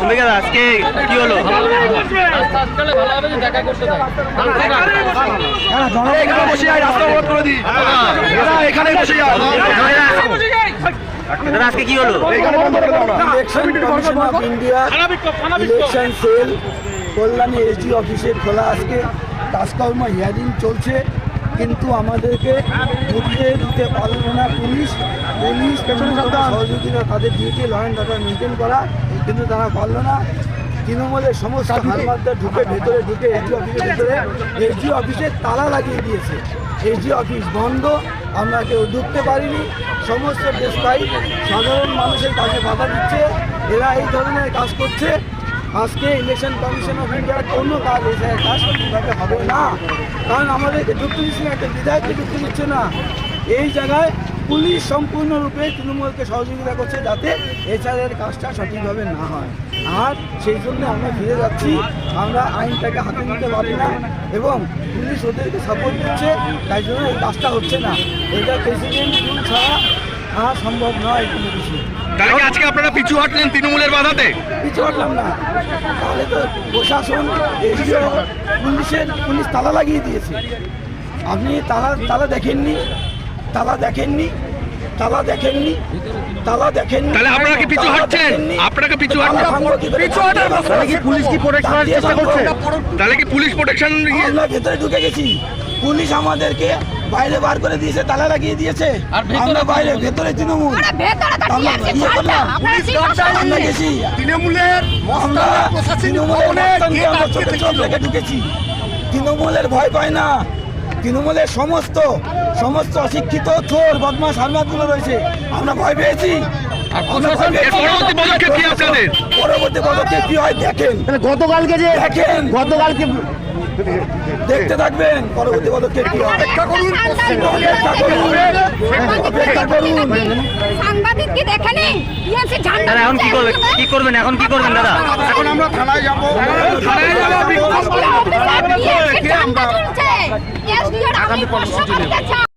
দা, আজকে কি হলো? আজকালে ভালো হবে যে দেখা করতে থাকে এখানে বসে আয় রাস্তা অবরোধ করে দিই এখানে বসে আয় দাদা আজকে কি হলো এখানে বন্ধ করে দাও না election commission of India election cell Kalyani SD অফিসে খোলা আজকে। কাজকর্ম হিয়ারিং চলছে কিন্তু আমাদেরকে ঢুকতে দিতে পারল না পুলিশ। পুলিশ সহযোগিতা তাদের duty law and order maintain করা। কিন্তু তারা পারল না। তৃণমূলের সমস্ত হারমারদের ঢুকে ভেতরে ঢুকে এসডি অফিসের ভেতরে এসডি অফিসে তালা লাগিয়ে দিয়েছে। এসডি অফিস বন্ধ আমরা কেউ ঢুকতে পারিনি। সমস্ত দেশ দেশটাই সাধারণ মানুষের কাছে বাধা দিচ্ছে। এরা এই ধরনের কাজ করছে। আজকে ইলেকশন কমিশন অফ ইন্ডিয়ার কোনো কাজ এসে কাজ সঠিকভাবে হবে না। কারণ আমাদেরকে ঢুকতে দিচ্ছে না একটা বিধায়ককে ঢুকতে দিচ্ছে না। এই জায়গায় পুলিশ সম্পূর্ণরূপে তৃণমূলকে সহযোগিতা করছে যাতে এছাড়ের কাজটা সঠিকভাবে না হয়। আর সেই জন্য আমরা ফিরে যাচ্ছি। আমরা আইনটাকে হাতে নিতে পারি না এবং পুলিশ ওদেরকে সাপোর্ট করছে তাই জন্য এই কাজটা হচ্ছে না। এটা প্রেসিডেন্ট রুল ছাড়া আর সম্ভব নয় কোনো কিছু। তাহলে আজকে আপনারা পিছু হাঁটলেন তৃণমূলের বাধাতে? কিছু পারলাম না। তাহলে তো প্রশাসন পুলিশের পুলিশ তালা লাগিয়ে দিয়েছে। আপনি তালা তালা দেখেননি? তালা দেখেননি তালা দেখেননি তালা দেখেননি। তাহলে আপনারা কি পিছু হাঁটছেন? আপনারা কি পিছু হাঁটছেন? ভাঙবো কি তাহলে কি পুলিশ কি প্রোটেক্ট করার চেষ্টা করছে? তাহলে কি পুলিশ প্রোটেকশন আমরা ভেতরে ঢুকে গেছি। পুলিশ আমাদেরকে বাইরে বার করে দিয়েছে তালা লাগিয়ে দিয়েছে। আমরা বাইরে ভেতরে তৃণমূল। আমরা ইয়ে? আমরা গেছি। তৃণমূলের ঢুকেছি। তৃণমূলের ভয় পায় না। তৃণমূলের সমস্ত সমস্ত অশিক্ষিত চোর বদমাস হারমাতগুলো রয়েছে। আমরা ভয় পেয়েছি। পরবর্তী পদক্ষেপ কি হয়? দেখেন। গতকালকে যে দেখেন। গতকালকে দেখতে থাকবেন। পরবর্তী পদক্ষেপ কি অপেক্ষা করুন। অপেক্ষা করুন। অপেক্ষা করুন। দাদা এখন কি করবেন কি করবেন? এখন কি করবেন দাদা? এখন আমরা থানায় যাব। চলছে এসডিওর আগামী কর্মসূচি